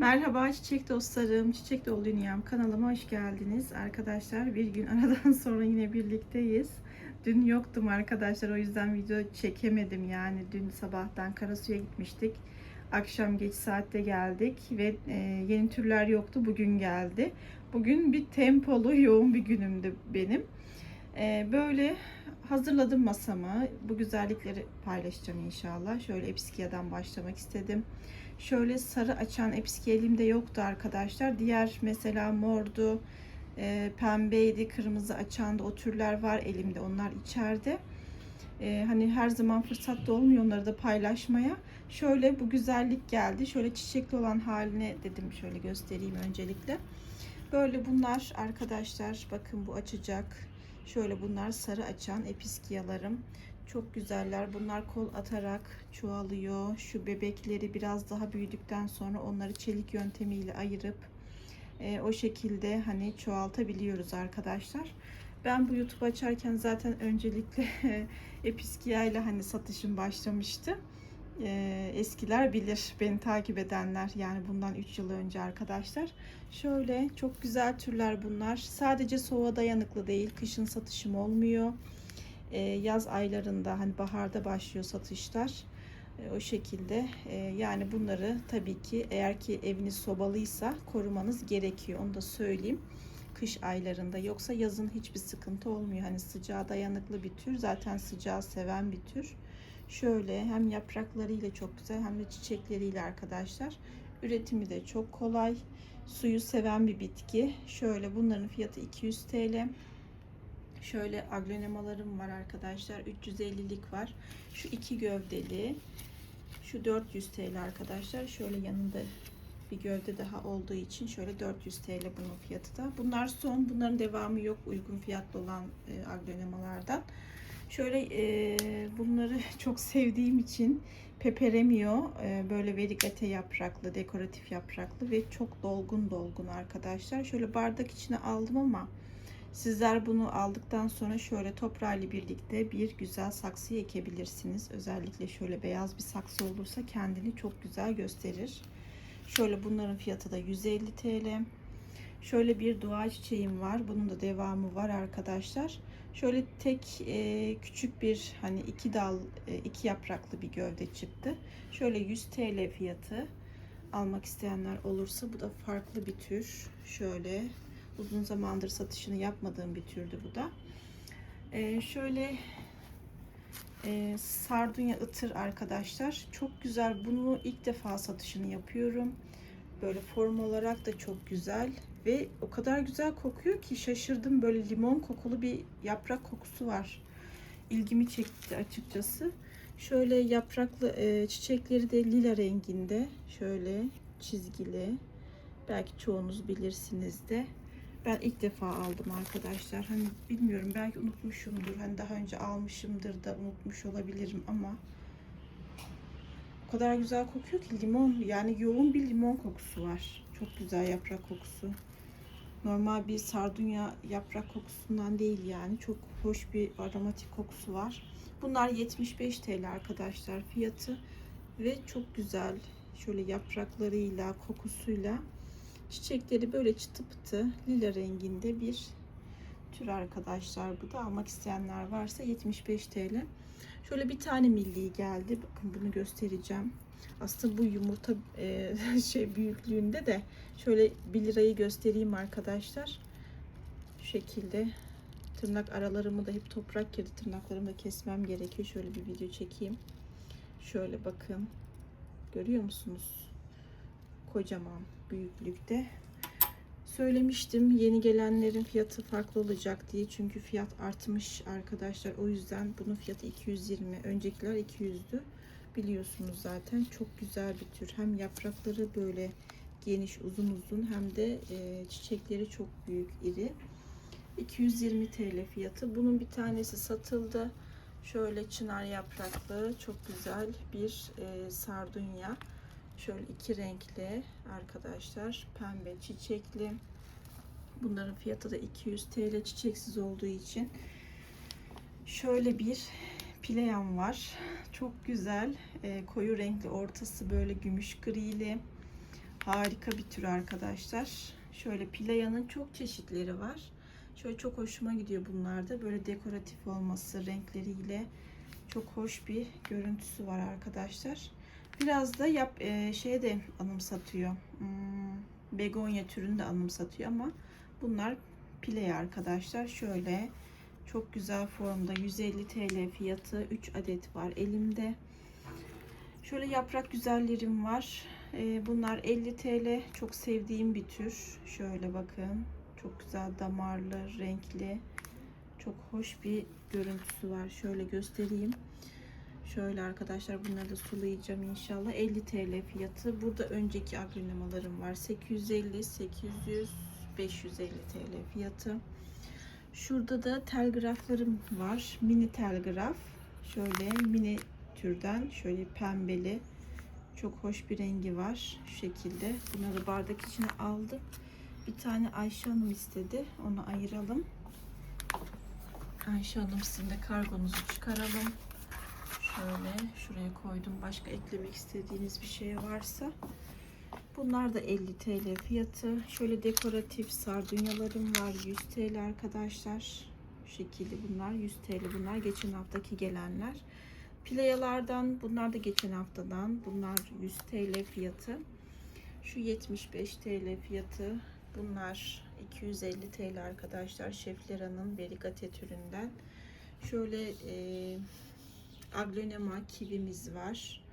Merhaba çiçek dostlarım, Çiçek Dolu Dünyam kanalıma hoş geldiniz. Arkadaşlar bir gün aradan sonra yine birlikteyiz. Dün yoktum arkadaşlar o yüzden video çekemedim yani. Dün sabahtan Karasu'ya gitmiştik. Akşam geç saatte geldik ve e, yeni türler yoktu. Bugün geldi. Bugün bir tempolu yoğun bir günümdü benim. E, böyle hazırladım masamı. Bu güzellikleri paylaşacağım inşallah. Şöyle Episkia'dan başlamak istedim. Şöyle sarı açan Epski elimde yoktu arkadaşlar. Diğer mesela mordu, e, pembeydi, kırmızı açan da o türler var elimde. Onlar içeride. E, hani her zaman fırsat da olmuyor onları da paylaşmaya. Şöyle bu güzellik geldi. Şöyle çiçekli olan haline dedim şöyle göstereyim öncelikle. Böyle bunlar arkadaşlar bakın bu açacak. Şöyle bunlar sarı açan episkiyalarım. Çok güzeller. Bunlar kol atarak çoğalıyor. Şu bebekleri biraz daha büyüdükten sonra onları çelik yöntemiyle ayırıp e, o şekilde hani çoğaltabiliyoruz arkadaşlar. Ben bu YouTube açarken zaten öncelikle Episkiya ile hani satışım başlamıştı. E, eskiler bilir beni takip edenler yani bundan 3 yıl önce arkadaşlar. Şöyle çok güzel türler bunlar. Sadece soğuğa dayanıklı değil. Kışın satışım olmuyor. E, yaz aylarında hani baharda başlıyor satışlar. E, o şekilde e, yani bunları tabii ki eğer ki eviniz sobalıysa korumanız gerekiyor. Onu da söyleyeyim. Kış aylarında yoksa yazın hiçbir sıkıntı olmuyor. Hani sıcağa dayanıklı bir tür. Zaten sıcağı seven bir tür. Şöyle hem yapraklarıyla çok güzel hem de çiçekleriyle arkadaşlar. Üretimi de çok kolay. Suyu seven bir bitki. Şöyle bunların fiyatı 200 TL. Şöyle aglonemalarım var arkadaşlar. 350'lik var. Şu iki gövdeli. Şu 400 TL arkadaşlar. Şöyle yanında bir gövde daha olduğu için şöyle 400 TL bunun fiyatı da. Bunlar son. Bunların devamı yok uygun fiyatlı olan e, aglonemalardan. Şöyle e, bunları çok sevdiğim için peperemiyor. E, böyle verigate yapraklı, dekoratif yapraklı ve çok dolgun dolgun arkadaşlar. Şöyle bardak içine aldım ama Sizler bunu aldıktan sonra şöyle toprağıyla birlikte bir güzel saksıya ekebilirsiniz. Özellikle şöyle beyaz bir saksı olursa kendini çok güzel gösterir. Şöyle bunların fiyatı da 150 TL. Şöyle bir dua çiçeğim var. Bunun da devamı var arkadaşlar. Şöyle tek e, küçük bir hani iki dal e, iki yapraklı bir gövde çıktı. Şöyle 100 TL fiyatı. Almak isteyenler olursa bu da farklı bir tür. Şöyle Uzun zamandır satışını yapmadığım bir türdü bu da. Ee, şöyle e, sardunya ıtır arkadaşlar. Çok güzel. Bunu ilk defa satışını yapıyorum. Böyle form olarak da çok güzel. Ve o kadar güzel kokuyor ki şaşırdım. Böyle limon kokulu bir yaprak kokusu var. İlgimi çekti açıkçası. Şöyle yapraklı e, çiçekleri de lila renginde. Şöyle çizgili. Belki çoğunuz bilirsiniz de. Ben ilk defa aldım arkadaşlar. Hani bilmiyorum belki unutmuşumdur. Hani daha önce almışımdır da unutmuş olabilirim ama o kadar güzel kokuyor ki limon yani yoğun bir limon kokusu var. Çok güzel yaprak kokusu. Normal bir sardunya yaprak kokusundan değil yani. Çok hoş bir aromatik kokusu var. Bunlar 75 TL arkadaşlar fiyatı ve çok güzel. Şöyle yapraklarıyla, kokusuyla Çiçekleri böyle çıtı pıtı lila renginde bir tür arkadaşlar. Bu da almak isteyenler varsa 75 TL. Şöyle bir tane milli geldi. Bakın bunu göstereceğim. Aslında bu yumurta e, şey büyüklüğünde de şöyle 1 lirayı göstereyim arkadaşlar. Şu şekilde tırnak aralarımı da hep toprak girdi. Tırnaklarımı da kesmem gerekiyor. Şöyle bir video çekeyim. Şöyle bakın. Görüyor musunuz? Kocaman büyüklükte. Söylemiştim yeni gelenlerin fiyatı farklı olacak diye. Çünkü fiyat artmış arkadaşlar. O yüzden bunun fiyatı 220. Öncekiler 200'dü. Biliyorsunuz zaten çok güzel bir tür. Hem yaprakları böyle geniş uzun uzun hem de e, çiçekleri çok büyük iri. 220 TL fiyatı. Bunun bir tanesi satıldı. Şöyle çınar yapraklı çok güzel bir e, sardunya. Şöyle iki renkli arkadaşlar. Pembe çiçekli. Bunların fiyatı da 200 TL çiçeksiz olduğu için. Şöyle bir pileyan var. Çok güzel. E, koyu renkli ortası böyle gümüş grili. Harika bir tür arkadaşlar. Şöyle Pilaya'nın çok çeşitleri var. Şöyle çok hoşuma gidiyor bunlar da. Böyle dekoratif olması renkleriyle çok hoş bir görüntüsü var arkadaşlar. Biraz da yap e, şey de anımsatıyor. Hmm, begonya türünü de anımsatıyor ama bunlar Pilea arkadaşlar. Şöyle çok güzel formda 150 TL fiyatı 3 adet var elimde. Şöyle yaprak güzellerim var. Ee, bunlar 50 TL. Çok sevdiğim bir tür. Şöyle bakın. Çok güzel damarlı, renkli. Çok hoş bir görüntüsü var. Şöyle göstereyim. Şöyle arkadaşlar bunları da sulayacağım inşallah. 50 TL fiyatı. Burada önceki agronemalarım var. 850, 800, 550 TL fiyatı. Şurada da telgraflarım var. Mini telgraf. Şöyle mini türden şöyle pembeli. Çok hoş bir rengi var şu şekilde. Bunları bardak içine aldım. Bir tane Ayşe Hanım istedi. Onu ayıralım. Ayşe Hanım sizin de kargonuzu çıkaralım. Şöyle şuraya koydum. Başka eklemek istediğiniz bir şey varsa bunlar da 50 TL fiyatı şöyle dekoratif sardunyalarım var 100 TL arkadaşlar şu şekilde bunlar 100 TL bunlar geçen haftaki gelenler Playalardan bunlar da geçen haftadan. Bunlar 100 TL fiyatı. Şu 75 TL fiyatı. Bunlar 250 TL arkadaşlar. Şeflera'nın Verigate türünden. Şöyle e, aglonema kivimiz var.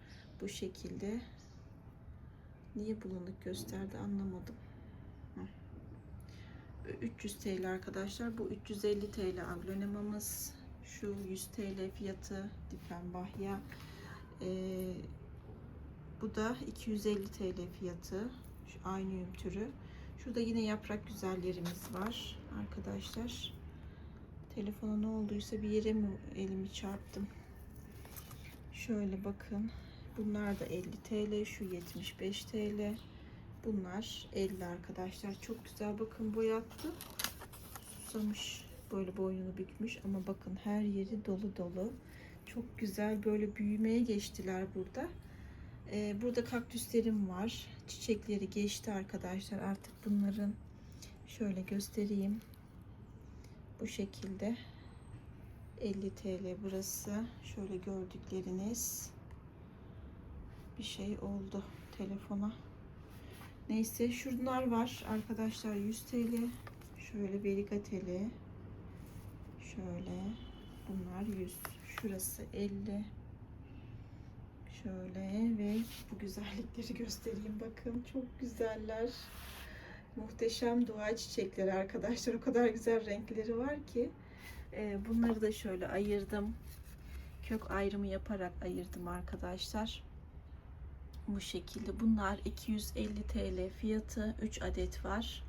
Bu şekilde. Niye bulanık gösterdi anlamadım. Hı. 300 TL arkadaşlar. Bu 350 TL aglonemamız. Şu 100 TL fiyatı Diffenbachia. Ee, bu da 250 TL fiyatı. Şu aynı türü. Şurada yine yaprak güzellerimiz var arkadaşlar. Telefona ne olduysa bir yere mi elimi çarptım. Şöyle bakın. Bunlar da 50 TL. Şu 75 TL. Bunlar 50 arkadaşlar. Çok güzel bakın boyattı. Susamış böyle boynunu bükmüş ama bakın her yeri dolu dolu. Çok güzel böyle büyümeye geçtiler burada. Ee, burada kaktüslerim var. Çiçekleri geçti arkadaşlar. Artık bunların şöyle göstereyim. Bu şekilde 50 TL burası. Şöyle gördükleriniz bir şey oldu telefona. Neyse şunlar var arkadaşlar 100 TL. Şöyle verigateli. Şöyle. Bunlar 100. Şurası 50. Şöyle ve bu güzellikleri göstereyim. Bakın çok güzeller. Muhteşem dua çiçekleri arkadaşlar. O kadar güzel renkleri var ki. Ee, bunları da şöyle ayırdım. Kök ayrımı yaparak ayırdım arkadaşlar. Bu şekilde. Bunlar 250 TL fiyatı. 3 adet var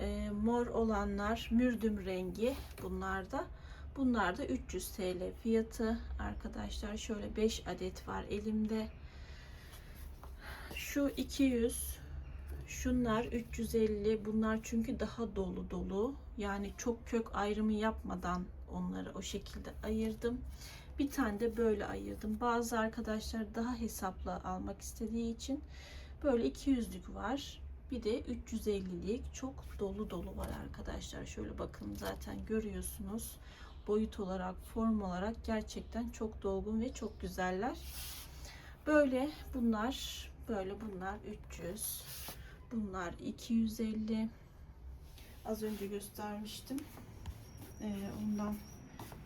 e, mor olanlar mürdüm rengi bunlarda. Bunlar da 300 TL fiyatı arkadaşlar. Şöyle 5 adet var elimde. Şu 200 Şunlar 350. Bunlar çünkü daha dolu dolu. Yani çok kök ayrımı yapmadan onları o şekilde ayırdım. Bir tane de böyle ayırdım. Bazı arkadaşlar daha hesaplı almak istediği için böyle 200'lük var. Bir de 350'lik çok dolu dolu var arkadaşlar. Şöyle bakın zaten görüyorsunuz. Boyut olarak, form olarak gerçekten çok dolgun ve çok güzeller. Böyle bunlar, böyle bunlar 300. Bunlar 250. Az önce göstermiştim. Ee, ondan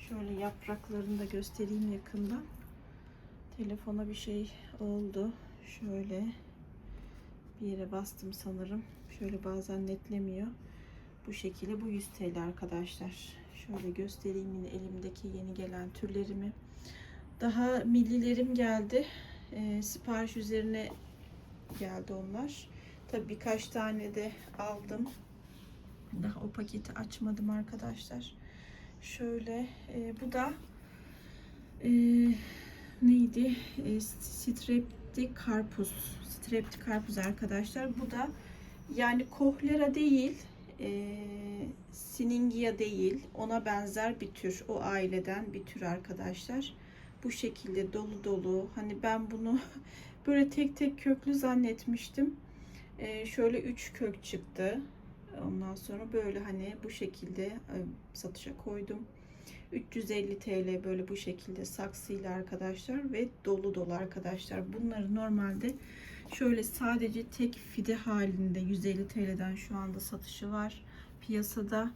şöyle yapraklarını da göstereyim yakından. Telefona bir şey oldu. Şöyle bir yere bastım sanırım. Şöyle bazen netlemiyor. Bu şekilde bu 100 TL arkadaşlar. Şöyle göstereyim yine elimdeki yeni gelen türlerimi. Daha millilerim geldi. E, sipariş üzerine geldi onlar. Tabi birkaç tane de aldım. Daha o paketi açmadım arkadaşlar. Şöyle e, bu da e, neydi? E, strepti karpuz strepti karpuz arkadaşlar. Bu da yani kohlera değil, e, siningia değil. Ona benzer bir tür. O aileden bir tür arkadaşlar. Bu şekilde dolu dolu. Hani ben bunu böyle tek tek köklü zannetmiştim. Ee, şöyle 3 kök çıktı. Ondan sonra böyle hani bu şekilde e, satışa koydum. 350 TL böyle bu şekilde saksıyla arkadaşlar ve dolu dolu arkadaşlar. Bunları normalde şöyle sadece tek fide halinde 150 TL'den şu anda satışı var piyasada.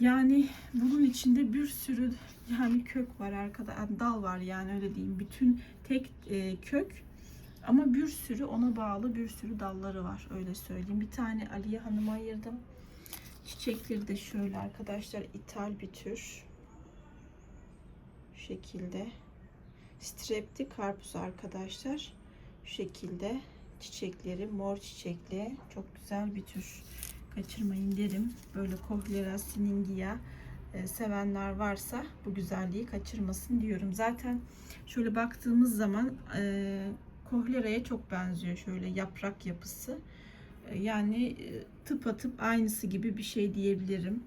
Yani bunun içinde bir sürü yani kök var arkada dal var yani öyle diyeyim. Bütün tek e, kök ama bir sürü ona bağlı bir sürü dalları var öyle söyleyeyim. Bir tane Aliye Hanım'a ayırdım. Çiçekleri de şöyle arkadaşlar ithal bir tür. Şekilde. Strepti karpuz arkadaşlar. Şu şekilde çiçekleri mor çiçekli. Çok güzel bir tür. Kaçırmayın derim. Böyle Cochleara siningia e, sevenler varsa bu güzelliği kaçırmasın diyorum. Zaten şöyle baktığımız zaman e, Kohlera'ya çok benziyor şöyle yaprak yapısı. E, Yani e, tıpatıp aynısı gibi bir şey diyebilirim.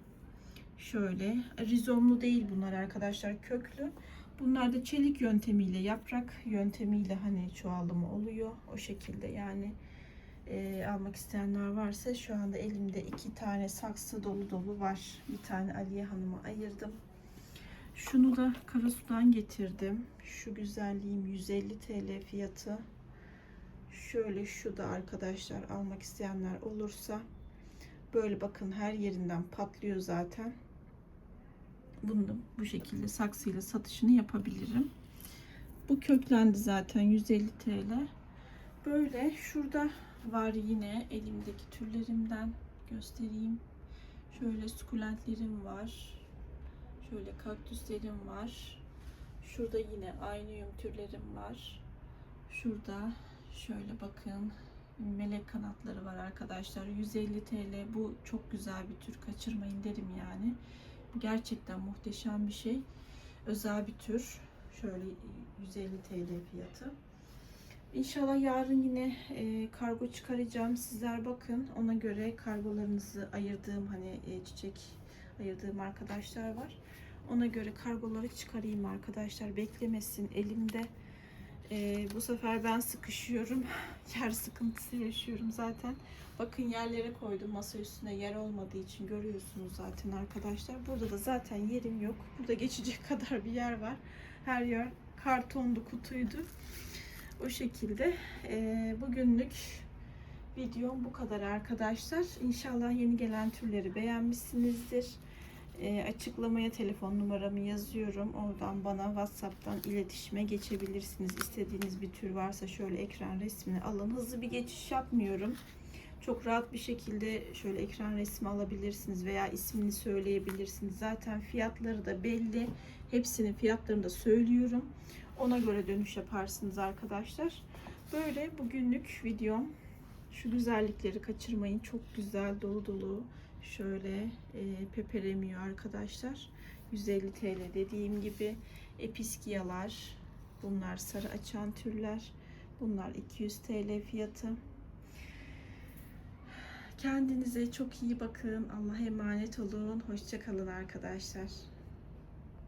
Şöyle rizomlu değil bunlar arkadaşlar köklü. Bunlar da çelik yöntemiyle yaprak yöntemiyle hani çoğalımı oluyor o şekilde yani e, almak isteyenler varsa şu anda elimde iki tane saksı dolu dolu var. Bir tane Aliye Hanım'a ayırdım. Şunu da Karasu'dan getirdim. Şu güzelliğim 150 TL fiyatı. Şöyle şu da arkadaşlar almak isteyenler olursa böyle bakın her yerinden patlıyor zaten. Bunu da bu şekilde saksıyla satışını yapabilirim. Bu köklendi zaten 150 TL. Böyle şurada var yine elimdeki türlerimden göstereyim. Şöyle sukulentlerim var. Şöyle kaktüslerim var. Şurada yine aynıyum türlerim var. Şurada şöyle bakın melek kanatları var arkadaşlar. 150 TL bu çok güzel bir tür kaçırmayın derim yani. Gerçekten muhteşem bir şey. Özel bir tür. Şöyle 150 TL fiyatı. İnşallah yarın yine e, kargo çıkaracağım. Sizler bakın ona göre kargolarınızı ayırdığım hani e, çiçek ayırdığım arkadaşlar var. Ona göre kargoları çıkarayım arkadaşlar. Beklemesin elimde. E, bu sefer ben sıkışıyorum. Yer sıkıntısı yaşıyorum zaten. Bakın yerlere koydum. Masa üstüne yer olmadığı için görüyorsunuz zaten arkadaşlar. Burada da zaten yerim yok. Burada geçecek kadar bir yer var. Her yer kartondu, kutuydu. O şekilde e, bugünlük videom bu kadar arkadaşlar. İnşallah yeni gelen türleri beğenmişsinizdir. E, açıklamaya telefon numaramı yazıyorum. Oradan bana WhatsApp'tan iletişime geçebilirsiniz. İstediğiniz bir tür varsa şöyle ekran resmini alın. Hızlı bir geçiş yapmıyorum. Çok rahat bir şekilde şöyle ekran resmi alabilirsiniz veya ismini söyleyebilirsiniz. Zaten fiyatları da belli. Hepsinin fiyatlarını da söylüyorum. Ona göre dönüş yaparsınız arkadaşlar. Böyle bugünlük videom. Şu güzellikleri kaçırmayın. Çok güzel dolu dolu. Şöyle e, peperemiyor arkadaşlar. 150 TL dediğim gibi. Episkiyalar. Bunlar sarı açan türler. Bunlar 200 TL fiyatı. Kendinize çok iyi bakın. Allah'a emanet olun. Hoşçakalın arkadaşlar.